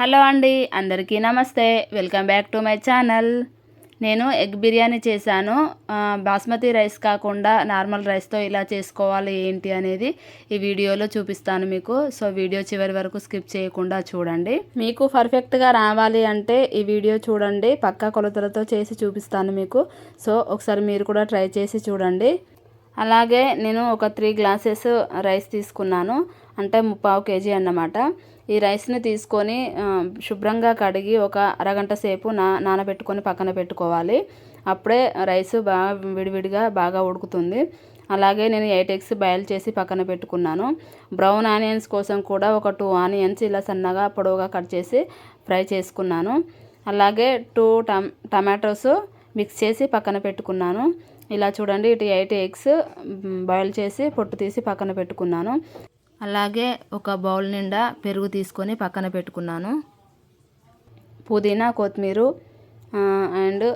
Hello అండి అందరికీ నమస్తే. Welcome back to my channel. నేను ఎగ్ బిర్యానీ చేశాను. బాస్మతి రైస్ కాకుండా నార్మల్ రైస్తో ఇలా చేసుకోవాలి ఏంటి అనేది ఈ వీడియోలో చూపిస్తాను మీకు. సో వీడియో చివరి వరకు స్కిప్ చేయకుండా చూడండి. మీకు పర్ఫెక్ట్గా రావాలి అంటే ఈ వీడియో చూడండి. పక్క కొలతలతో చేసి చూపిస్తాను మీకు. సో ఒకసారి మీరు కూడా ట్రై చేసి చూడండి. అలాగే నేను ఒక త్రీ గ్లాసెస్ రైస్ తీసుకున్నాను. అంటే ముప్పావు కేజీ అన్నమాట. ఈ రైస్ని తీసుకొని శుభ్రంగా కడిగి ఒక అరగంట సేపు నా నానబెట్టుకొని పక్కన పెట్టుకోవాలి. అప్పుడే రైస్ బాగా విడివిడిగా బాగా ఉడుకుతుంది. అలాగే నేను ఎయిట్ ఎగ్స్ బాయిల్ చేసి పక్కన పెట్టుకున్నాను. బ్రౌన్ ఆనియన్స్ కోసం కూడా ఒక టూ ఆనియన్స్ ఇలా సన్నగా పొడవుగా కట్ చేసి ఫ్రై చేసుకున్నాను. అలాగే టూ టమ్ టమాటోస్ మిక్స్ చేసి పక్కన పెట్టుకున్నాను. ఇలా చూడండి ఇటు ఎయిట్ ఎగ్స్ బాయిల్ చేసి పొట్టు తీసి పక్కన పెట్టుకున్నాను. అలాగే ఒక బౌల్ నిండా పెరుగు తీసుకొని పక్కన పెట్టుకున్నాను. పుదీనా కొత్తిమీర అండ్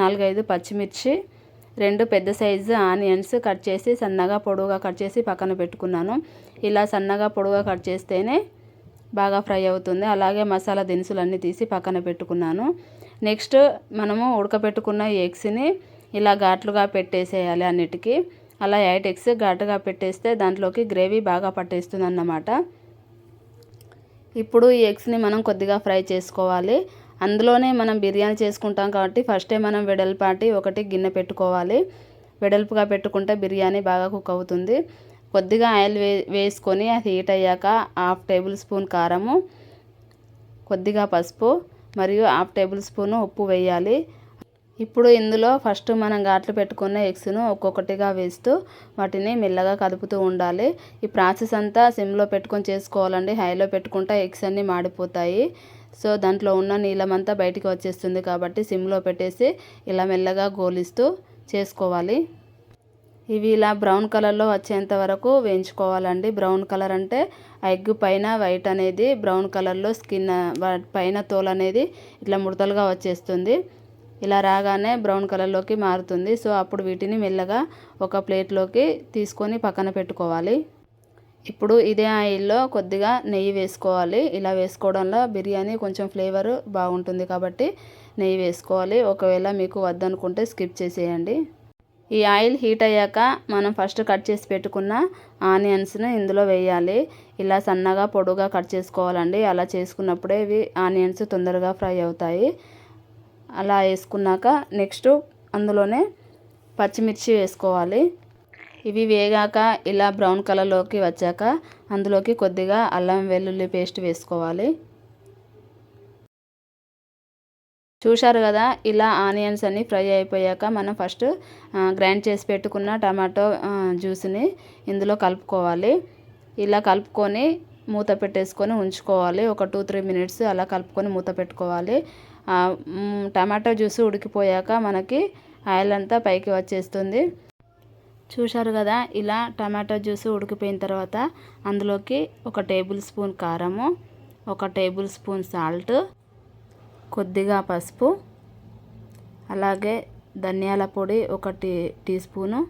నాలుగైదు పచ్చిమిర్చి రెండు పెద్ద సైజు ఆనియన్స్ కట్ చేసి సన్నగా పొడవుగా కట్ చేసి పక్కన పెట్టుకున్నాను. ఇలా సన్నగా పొడవుగా కట్ చేస్తేనే బాగా ఫ్రై అవుతుంది. అలాగే మసాలా దినుసులు అన్నీ తీసి పక్కన పెట్టుకున్నాను. నెక్స్ట్ మనము ఉడకపెట్టుకున్న ఎగ్స్ని ఇలా ఘాట్లుగా పెట్టేసేయాలి అన్నిటికీ. అలా ఎయిట్ ఎగ్స్ ఘాటుగా పెట్టేస్తే దాంట్లోకి గ్రేవీ బాగా పట్టేస్తుంది అన్నమాట ఇప్పుడు ఈ ఎగ్స్ని మనం కొద్దిగా ఫ్రై చేసుకోవాలి. అందులోనే మనం బిర్యానీ చేసుకుంటాం కాబట్టి ఫస్టే మనం వెడల్పాటి ఒకటి గిన్నె పెట్టుకోవాలి. వెడల్పుగా పెట్టుకుంటే బిర్యానీ బాగా కుక్ అవుతుంది. కొద్దిగా ఆయిల్ వే వేసుకొని అది హీట్ అయ్యాక హాఫ్ టేబుల్ స్పూన్ కారము కొద్దిగా పసుపు మరియు హాఫ్ టేబుల్ స్పూను ఉప్పు వేయాలి. ఇప్పుడు ఇందులో ఫస్ట్ మనం ఘాట్లు పెట్టుకున్న ఎగ్స్ను ఒక్కొక్కటిగా వేస్తూ వాటిని మెల్లగా కదుపుతూ ఉండాలి. ఈ ప్రాసెస్ అంతా సిమ్లో పెట్టుకొని చేసుకోవాలండి. హైలో పెట్టుకుంటే ఎగ్స్ అన్నీ మాడిపోతాయి. సో దాంట్లో ఉన్న నీళ్ళమంతా బయటికి వచ్చేస్తుంది కాబట్టి సిమ్లో పెట్టేసి ఇలా మెల్లగా గోలిస్తూ చేసుకోవాలి. ఇవి ఇలా బ్రౌన్ కలర్లో వచ్చేంత వరకు వేయించుకోవాలండి. బ్రౌన్ కలర్ అంటే ఎగ్ పైన వైట్ అనేది బ్రౌన్ కలర్లో స్కిన్ పైన తోలు అనేది ఇట్లా ముడతలుగా వచ్చేస్తుంది. ఇలా రాగానే బ్రౌన్ కలర్లోకి మారుతుంది. సో అప్పుడు వీటిని మెల్లగా ఒక ప్లేట్లోకి తీసుకొని పక్కన పెట్టుకోవాలి. ఇప్పుడు ఇదే ఆయిల్లో కొద్దిగా నెయ్యి వేసుకోవాలి. ఇలా వేసుకోవడంలో బిర్యానీ కొంచెం ఫ్లేవర్ బాగుంటుంది కాబట్టి నెయ్యి వేసుకోవాలి. ఒకవేళ మీకు వద్దనుకుంటే స్కిప్ చేసేయండి. ఈ ఆయిల్ హీట్ అయ్యాక మనం ఫస్ట్ కట్ చేసి పెట్టుకున్న ఆనియన్స్ను ఇందులో వేయాలి. ఇలా సన్నగా పొడుగా కట్ చేసుకోవాలండి. అలా చేసుకున్నప్పుడే ఇవి ఆనియన్స్ తొందరగా ఫ్రై అవుతాయి. అలా వేసుకున్నాక నెక్స్ట్ అందులోనే పచ్చిమిర్చి వేసుకోవాలి. ఇవి వేగాక ఇలా బ్రౌన్ కలర్లోకి వచ్చాక అందులోకి కొద్దిగా అల్లం వెల్లుల్లి పేస్ట్ వేసుకోవాలి. చూశారు కదా ఇలా ఆనియన్స్ అన్నీ ఫ్రై అయిపోయాక మనం ఫస్ట్ గ్రైండ్ చేసి పెట్టుకున్న టమాటో జ్యూస్ని ఇందులో కలుపుకోవాలి. ఇలా కలుపుకొని మూత పెట్టేసుకొని ఉంచుకోవాలి. ఒక టూ త్రీ మినిట్స్ అలా కలుపుకొని మూత పెట్టుకోవాలి. టమాటో జ్యూస్ ఉడికిపోయాక మనకి ఆయిల్ అంతా పైకి వచ్చేస్తుంది. చూశారు కదా ఇలా టమాటో జ్యూస్ ఉడికిపోయిన తర్వాత అందులోకి ఒక టేబుల్ స్పూన్ కారము ఒక టేబుల్ స్పూన్ సాల్ట్ కొద్దిగా పసుపు అలాగే ధనియాల పొడి ఒక tea teaspoon.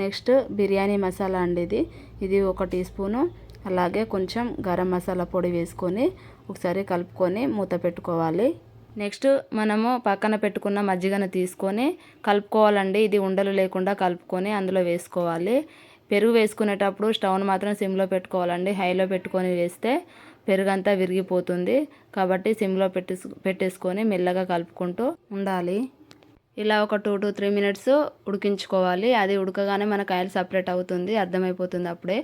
Next biryani masala అండి ఇది. ఇది ఒక టీ స్పూను. అలాగే కొంచెం గరం మసాలా పొడి వేసుకొని ఒకసారి కలుపుకొని మూత పెట్టుకోవాలి. నెక్స్ట్ మనము పక్కన పెట్టుకున్న మజ్జిగను తీసుకొని కలుపుకోవాలండి. ఇది ఉండలు లేకుండా కలుపుకొని అందులో వేసుకోవాలి. పెరుగు వేసుకునేటప్పుడు స్టవ్ను మాత్రం సిమ్లో పెట్టుకోవాలండి. హైలో పెట్టుకొని వేస్తే పెరుగు అంతా విరిగిపోతుంది. కాబట్టి సిమ్లో పెట్టేసు పెట్టేసుకొని మెల్లగా కలుపుకుంటూ ఉండాలి. ఇలా ఒక టూ టు త్రీ మినిట్స్ ఉడికించుకోవాలి. అది ఉడకగానే మనకు ఆయిల్ సపరేట్ అవుతుంది. అర్థమైపోతుంది అప్పుడే.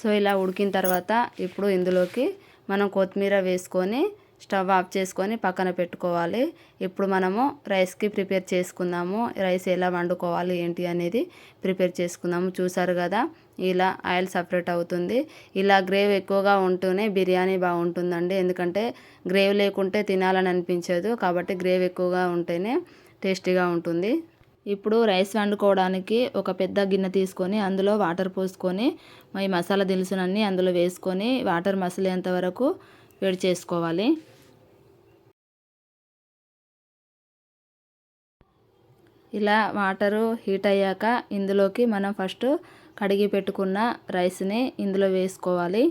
సో ఇలా ఉడికిన తర్వాత ఇప్పుడు ఇందులోకి మనం కొత్తిమీర వేసుకొని స్టవ్ ఆఫ్ చేసుకొని పక్కన పెట్టుకోవాలి. ఇప్పుడు మనము రైస్కి ప్రిపేర్ చేసుకుందాము. రైస్ ఎలా వండుకోవాలి ఏంటి అనేది ప్రిపేర్ చేసుకుందాము. చూసారు కదా ఇలా ఆయిల్ సపరేట్ అవుతుంది. ఇలా గ్రేవ్ ఎక్కువగా ఉంటూనే బిర్యానీ బాగుంటుందండి. ఎందుకంటే గ్రేవ్ లేకుంటే తినాలని అనిపించదు. కాబట్టి గ్రేవ్ ఎక్కువగా ఉంటేనే టేస్టీగా ఉంటుంది. ఇప్పుడు రైస్ వండుకోవడానికి ఒక పెద్ద గిన్నె తీసుకొని అందులో వాటర్ పోసుకొని ఈ మసాలా దినుసులన్నీ అందులో వేసుకొని వాటర్ మసలేంత వరకు వేడి చేసుకోవాలి. ఇలా వాటరు హీట్ అయ్యాక ఇందులోకి మనం ఫస్ట్ కడిగి పెట్టుకున్న రైస్ని ఇందులో వేసుకోవాలి.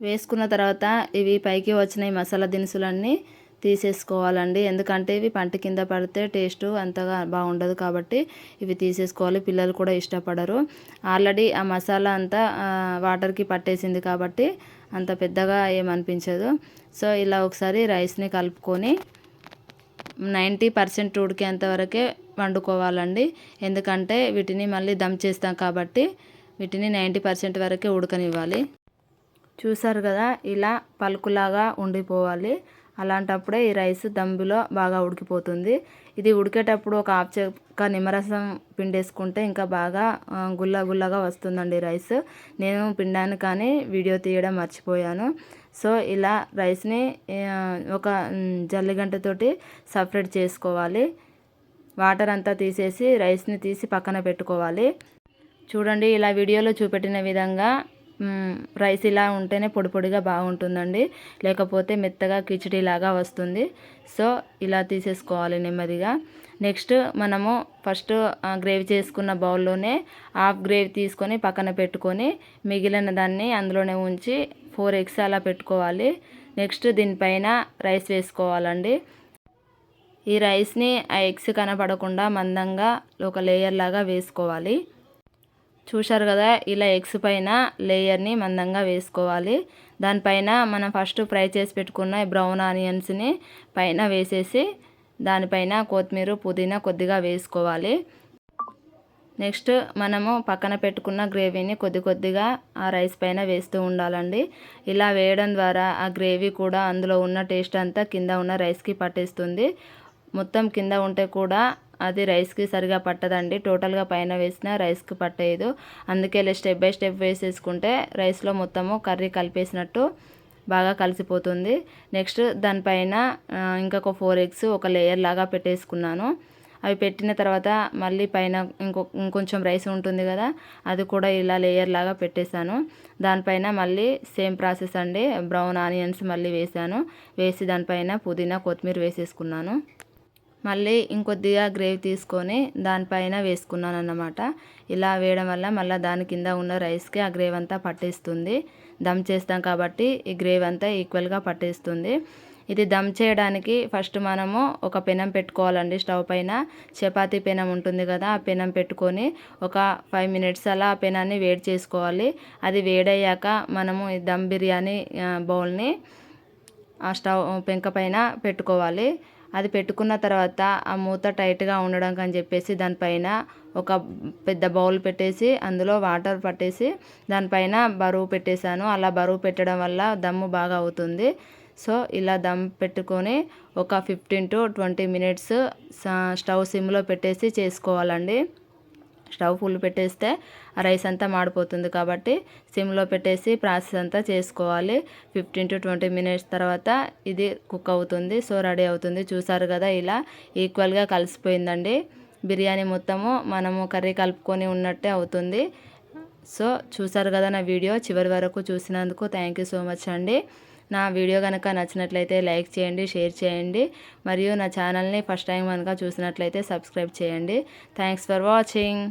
వేసుకున్న తర్వాత ఇవి పైకి వచ్చిన ఈ మసాలా దినుసులన్నీ తీసేసుకోవాలండి. ఎందుకంటే ఇవి పంట కింద పడితే టేస్ట్ అంతగా బాగుండదు కాబట్టి ఇవి తీసేసుకోవాలి. పిల్లలు కూడా ఇష్టపడరు. ఆల్రెడీ ఆ మసాలా అంతా వాటర్కి పట్టేసింది కాబట్టి అంత పెద్దగా ఏమనిపించదు. సో ఇలా ఒకసారి రైస్ని కలుపుకొని నైంటీ పర్సెంట్ ఉడికేంత వరకే వండుకోవాలండి. ఎందుకంటే వీటిని మళ్ళీ దమ్ చేస్తాం కాబట్టి వీటిని నైంటీ పర్సెంట్ వరకే ఉడకనివ్వాలి. చూసారు కదా ఇలా పలుకులాగా ఉండిపోవాలి. అలాంటప్పుడే ఈ రైస్ దమ్బిలో బాగా ఉడికిపోతుంది. ఇది ఉడికేటప్పుడు ఒక ఆప్చక్క చెక్క నిమ్మరసం పిండేసుకుంటే ఇంకా బాగా గుల్ల గుల్లగా వస్తుందండి రైస్. నేను పిండాను కానీ వీడియో తీయడం మర్చిపోయాను. సో ఇలా రైస్ని ఒక జల్లిగంటతోటి సపరేట్ చేసుకోవాలి. వాటర్ అంతా తీసేసి రైస్ని తీసి పక్కన పెట్టుకోవాలి. చూడండి ఇలా వీడియోలో చూపెట్టిన విధంగా రైస్ ఇలా ఉంటేనే పొడి పొడిగా బాగుంటుందండి. లేకపోతే మెత్తగా కిచడీలాగా వస్తుంది. సో ఇలా తీసేసుకోవాలి నెమ్మదిగా. నెక్స్ట్ మనము ఫస్ట్ గ్రేవీ చేసుకున్న బౌల్లోనే హాఫ్ గ్రేవీ తీసుకొని పక్కన పెట్టుకొని మిగిలిన దాన్ని అందులోనే ఉంచి ఫోర్ ఎగ్స్ అలా పెట్టుకోవాలి. నెక్స్ట్ దీనిపైన రైస్ వేసుకోవాలండి. ఈ రైస్ని ఆ ఎగ్స్ కనపడకుండా మందంగా ఒక లేయర్ లాగా వేసుకోవాలి. చూశారు కదా ఇలా ఎగ్స్ పైన లేయర్ని మందంగా వేసుకోవాలి. దానిపైన మనం ఫస్ట్ ఫ్రై చేసి పెట్టుకున్న బ్రౌన్ ఆనియన్స్ని పైన వేసేసి దానిపైన కొత్తిమీర పుదీనా కొద్దిగా వేసుకోవాలి. నెక్స్ట్ మనము పక్కన పెట్టుకున్న గ్రేవీని కొద్ది కొద్దిగా ఆ రైస్ పైన వేస్తూ ఉండాలండి. ఇలా వేయడం ద్వారా ఆ గ్రేవీ కూడా అందులో ఉన్న టేస్ట్ అంతా కింద ఉన్న రైస్కి పట్టేస్తుంది. మొత్తం కింద ఉంటే కూడా అది రైస్కి సరిగా పట్టదండి. టోటల్గా పైన వేసిన రైస్కి పట్టేయదు. అందుకే స్టెప్ బై స్టెప్ వేసేసుకుంటే రైస్లో మొత్తము కర్రీ కలిపేసినట్టు బాగా కలిసిపోతుంది. నెక్స్ట్ దానిపైన ఇంకొక ఫోర్ ఎగ్స్ ఒక లేయర్ లాగా పెట్టేసుకున్నాను. అవి పెట్టిన తర్వాత మళ్ళీ పైన ఇంకొక ఇంకొంచెం రైస్ ఉంటుంది కదా అది కూడా ఇలా లేయర్ లాగా పెట్టేశాను. దానిపైన మళ్ళీ సేమ్ ప్రాసెస్ అండి. బ్రౌన్ ఆనియన్స్ మళ్ళీ వేసాను వేసి దానిపైన పుదీనా కొత్తిమీర వేసేసుకున్నాను. మళ్ళీ ఇంకొద్దిగా గ్రేవీ తీసుకొని దానిపైన వేసుకున్నాను అన్నమాట ఇలా వేయడం వల్ల మళ్ళీ దాని కింద ఉన్న రైస్కి ఆ గ్రేవ్ అంతా పట్టేస్తుంది. దమ్ చేస్తాం కాబట్టి ఈ గ్రేవ్ అంతా ఈక్వల్గా పట్టేస్తుంది. ఇది దమ్ చేయడానికి ఫస్ట్ మనము ఒక పెనం పెట్టుకోవాలండి స్టవ్ పైన. చపాతీ పెనం ఉంటుంది కదా ఆ పెనం పెట్టుకొని ఒక ఫైవ్ మినిట్స్ అలా ఆ పెనాన్ని వేడి చేసుకోవాలి. అది వేడయ్యాక మనము ఈ దమ్ బిర్యానీ బౌల్ని ఆ స్టవ్ పెంక పైన పెట్టుకోవాలి. అది పెట్టుకున్న తర్వాత ఆ మూత టైట్గా ఉండడం అని చెప్పేసి దానిపైన ఒక పెద్ద బౌల్ పెట్టేసి అందులో వాటర్ పట్టేసి దానిపైన బరువు పెట్టేశాను. అలా బరువు పెట్టడం వల్ల దమ్ము బాగా అవుతుంది. సో ఇలా దమ్ పెట్టుకొని ఒక fifteen to twenty minutes stove సిమ్లో పెట్టేసి చేసుకోవాలండి. స్టవ్ ఫుల్ పెట్టేస్తే రైస్ అంతా మాడిపోతుంది కాబట్టి సిమ్లో పెట్టేసి ప్రాసెస్ అంతా చేసుకోవాలి. ఫిఫ్టీన్ టు ట్వంటీ మినిట్స్ తర్వాత ఇది కుక్ అవుతుంది. సో రెడీ అవుతుంది. చూసారు కదా ఇలా ఈక్వల్గా కలిసిపోయిందండి. బిర్యానీ మొత్తము మనము కర్రీ కలుపుకొని ఉన్నట్టే అవుతుంది. సో చూసారు కదా నా వీడియో చివరి వరకు చూసినందుకు థ్యాంక్ యూ సో మచ్ అండి. నా వీడియో కనుక నచ్చినట్లయితే లైక్ చేయండి షేర్ చేయండి మరియు నా ఛానల్ని ఫస్ట్ టైం కనుక చూసినట్లయితే సబ్స్క్రైబ్ చేయండి. Thanks for watching.